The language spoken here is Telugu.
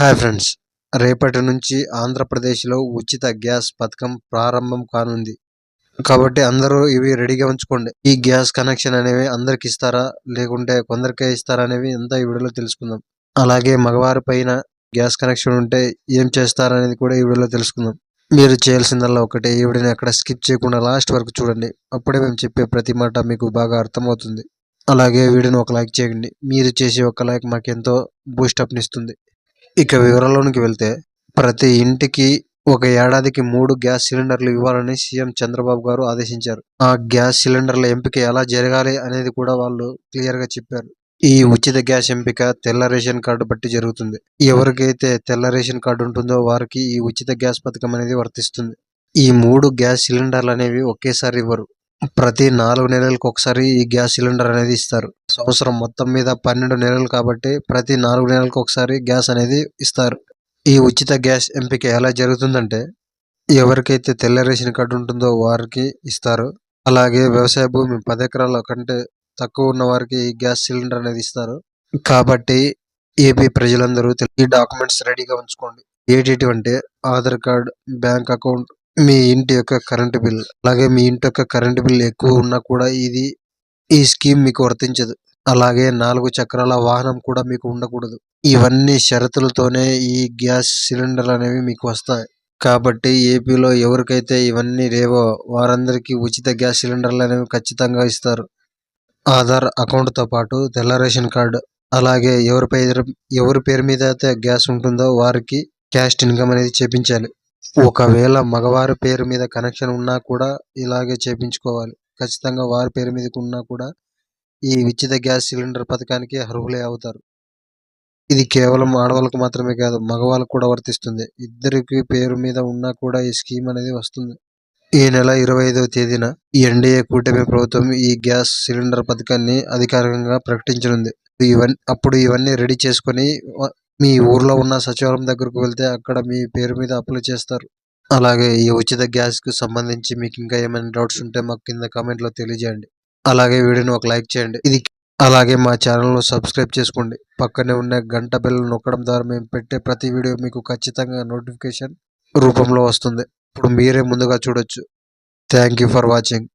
Hi friends. రేపటి నుంచి ఆంధ్రప్రదేశ్లో ఉచిత గ్యాస్ పథకం ప్రారంభం కానుంది. కాబట్టి అందరూ ఇవి రెడీగా ఉంచుకోండి. ఈ గ్యాస్ కనెక్షన్ అనేవి అందరికి ఇస్తారా? లేకుంటే కొందరికే ఇస్తారా అనేవి ఇంత ఈ వీడియోలో తెలుసుకుందాం. అలాగే మగవారి పైన గ్యాస్ కనెక్షన్ ఉంటే ఏం చేస్తారనేది కూడా ఈ వీడియోలో తెలుసుకుందాం. మీరు చేయాల్సిందల్లా ఒకటే. ఈ వీడియోని ఎక్కడ స్కిప్ చేయకుండా లాస్ట్ వరకు చూడండి. అప్పుడే మేము చెప్పే ప్రతి మాట మీకు బాగా అర్థమవుతుంది. అలాగే వీడియోని ఒక లైక్ చేయండి. మీరు చేసే ఒక లైక్ మాకెంతో బూస్టప్నిస్తుంది. ఇక వివరాల్లోనికి వెళ్తే ప్రతి ఇంటికి ఒక ఏడాదికి మూడు గ్యాస్ సిలిండర్లు ఇవ్వాలని సీఎం చంద్రబాబు గారు ఆదేశించారు. ఆ గ్యాస్ సిలిండర్ల ఎంపిక ఎలా జరగాలి అనేది కూడా వాళ్ళు క్లియర్గా చెప్పారు. ఈ ఉచిత గ్యాస్ ఎంపిక తెల్ల రేషన్ కార్డు బట్టి జరుగుతుంది. ఎవరికైతే తెల్ల రేషన్ కార్డు ఉంటుందో వారికి ఈ ఉచిత గ్యాస్ పథకం అనేది వర్తిస్తుంది. ఈ మూడు గ్యాస్ సిలిండర్లు అనేవి ఒకేసారి ఇవ్వరు. ప్రతి నాలుగు నెలలకు ఒకసారి ఈ గ్యాస్ సిలిండర్ అనేది ఇస్తారు. సంవత్సరం మొత్తం మీద పన్నెండు నెలలు కాబట్టి ప్రతి నాలుగు నెలలకు ఒకసారి గ్యాస్ అనేది ఇస్తారు. ఈ ఉచిత గ్యాస్ ఎంపిక ఎలా జరుగుతుందంటే ఎవరికైతే తెల్ల రేషన్ కార్డు ఉంటుందో వారికి ఇస్తారు. అలాగే వ్యవసాయ భూమి పది ఎకరాల కంటే తక్కువ ఉన్న వారికి ఈ గ్యాస్ సిలిండర్ అనేది ఇస్తారు. కాబట్టి ఏపీ ప్రజలందరూ ఈ డాక్యుమెంట్స్ రెడీగా ఉంచుకోండి. ఏంటి అంటే ఆధార్ కార్డ్ బ్యాంక్ అకౌంట్ మీ ఇంటి యొక్క కరెంటు బిల్ అలాగే మీ ఇంటి యొక్క కరెంటు బిల్ ఎక్కువ ఉన్నా కూడా ఇది ఈ స్కీమ్ మీకు వర్తించదు. అలాగే నాలుగు చక్రాల వాహనం కూడా మీకు ఉండకూడదు. ఇవన్నీ షరతులతోనే ఈ గ్యాస్ సిలిండర్లు అనేవి మీకు వస్తాయి. కాబట్టి ఏపీలో ఎవరికైతే ఇవన్నీ లేవో వారందరికీ ఉచిత గ్యాస్ సిలిండర్లు అనేవి ఖచ్చితంగా ఇస్తారు. ఆధార్ అకౌంట్తో పాటు తెల్ల రేషన్ కార్డు అలాగే ఎవరి పేరు ఎవరి పేరు మీద అయితే గ్యాస్ ఉంటుందో వారికి క్యాష్ ఇన్కమ్ అనేది చేపించాలి. ఒకవేళ మగవారి పేరు మీద కనెక్షన్ ఉన్నా కూడా ఇలాగే చేపించుకోవాలి. ఖచ్చితంగా వారి పేరు మీద ఉన్నా కూడా ఈ ఉచిత గ్యాస్ సిలిండర్ పథకానికి అర్హులే అవుతారు. ఇది కేవలం ఆడవాళ్ళకు మాత్రమే కాదు మగవాళ్ళకు కూడా వర్తిస్తుంది. ఇద్దరికి పేరు మీద ఉన్నా కూడా ఈ స్కీమ్ అనేది వస్తుంది. ఈ నెల ఇరవై ఐదవ తేదీన ఎన్డీఏ కూటమి ప్రభుత్వం ఈ గ్యాస్ సిలిండర్ పథకాన్ని అధికారికంగా ప్రకటించనుంది. ఇవన్నీ అప్పుడు ఇవన్నీ రెడీ చేసుకొని మీ ఊర్లో ఉన్న సచివాలయం దగ్గరకు వెళ్తే అక్కడ మీ పేరు మీద అప్లై చేస్తారు. అలాగే ఈ ఉచిత గ్యాస్కు సంబంధించి మీకు ఇంకా ఏమైనా డౌట్స్ ఉంటే మాకు కింద కామెంట్లో తెలియజేయండి. అలాగే వీడియోని ఒక లైక్ చేయండి. ఇది అలాగే మా ఛానల్ను సబ్స్క్రైబ్ చేసుకోండి. పక్కనే ఉన్న గంట బెల్ నొక్కడం ద్వారా మేము పెట్టే ప్రతి వీడియో మీకు ఖచ్చితంగా నోటిఫికేషన్ రూపంలో వస్తుంది. ఇప్పుడు మీరే ముందుగా చూడొచ్చు. Thank you for watching.